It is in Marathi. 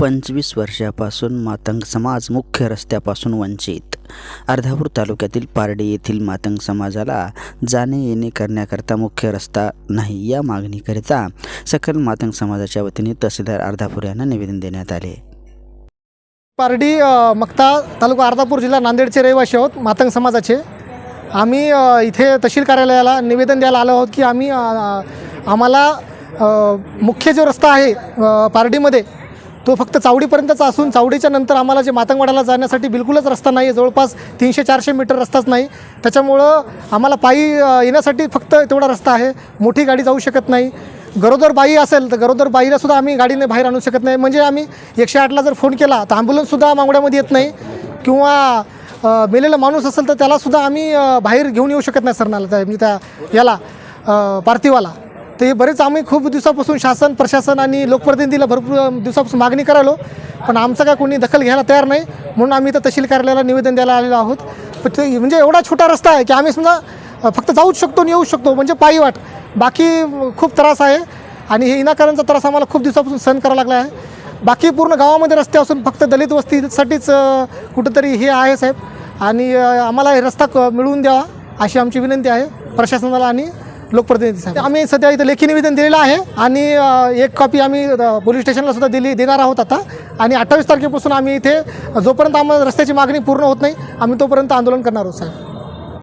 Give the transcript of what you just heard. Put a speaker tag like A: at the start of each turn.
A: पंचवीस वर्षापासून मातंग समाज मुख्य रस्त्यापासून वंचित. अर्धापूर तालुक्यातील पारडी येथील मातंग समाजाला जाणे येणे करण्याकरता मुख्य रस्ता नाही या मागणीकरिता सकल मातंग समाजाच्या वतीने तहसीलदार अर्धापूर यांना निवेदन देण्यात आले.
B: पारडी मक्ता तालुका अर्धापूर जिल्हा नांदेडचे रहिवासी आहोत मातंग समाजाचे. आम्ही इथे तहसील कार्यालयाला निवेदन द्यायला आलो आहोत की आम्ही आम्हाला मुख्य जो रस्ता आहे पारडीमध्ये तो फक्त चावडीपर्यंतचा असून चावडीच्या नंतर आम्हाला जे मातंगवाड्याला जाण्यासाठी बिलकुलच रस्ता नाही आहे जवळपास तीनशे चारशे मीटर रस्ताच नाही. त्याच्यामुळं आम्हाला पायी येण्यासाठी फक्त तेवढा रस्ता आहे. मोठी गाडी जाऊ शकत नाही. गरोदर बाई असेल तर गरोदर बाईलासुद्धा आम्ही गाडीने बाहेर आणू शकत नाही. म्हणजे आम्ही एकशे आठला जर फोन केला तर ॲम्ब्युलन्ससुद्धा मांगड्यामध्ये येत नाही. किंवा मेलेला माणूस असेल तर त्यालासुद्धा आम्ही बाहेर घेऊन येऊ शकत नाही सरनाला त्या म्हणजे त्या याला पार्थिवाला. तर हे बरेच आम्ही खूप दिवसापासून शासन प्रशासन आणि लोकप्रतिनिधीला भरपूर दिवसापासून मागणी करायलो. पण आमचं काय कोणी दखल घ्यायला तयार नाही. म्हणून आम्ही इथं तहसील कार्यालयाला निवेदन द्यायला आलेलो आहोत. ते म्हणजे एवढा छोटा रस्ता आहे की आम्ही समजा फक्त जाऊच शकतो आणि येऊ शकतो. म्हणजे पायी वाट. बाकी खूप त्रास आहे. आणि हे इनाकारांचा त्रास आम्हाला खूप दिवसापासून सहन करावा लागला आहे. बाकी पूर्ण गावामध्ये रस्ते असून फक्त दलित वस्तीसाठीच कुठंतरी हे आहे साहेब. आणि आम्हाला हे रस्ता क- मिळवून द्यावा अशी आमची विनंती आहे प्रशासनाला आणि लोकप्रतिनिधी साहेब. आम्ही सध्या इथं लेखी निवेदन दिलेलं आहे आणि एक कॉपी आम्ही पोलीस स्टेशनला सुद्धा दिली देणार आहोत आता. आणि अठ्ठावीस तारखेपासून आम्ही इथे जोपर्यंत आम्हाला रस्त्याची मागणी पूर्ण होत नाही आम्ही तोपर्यंत आंदोलन करणार आहोत साहेब.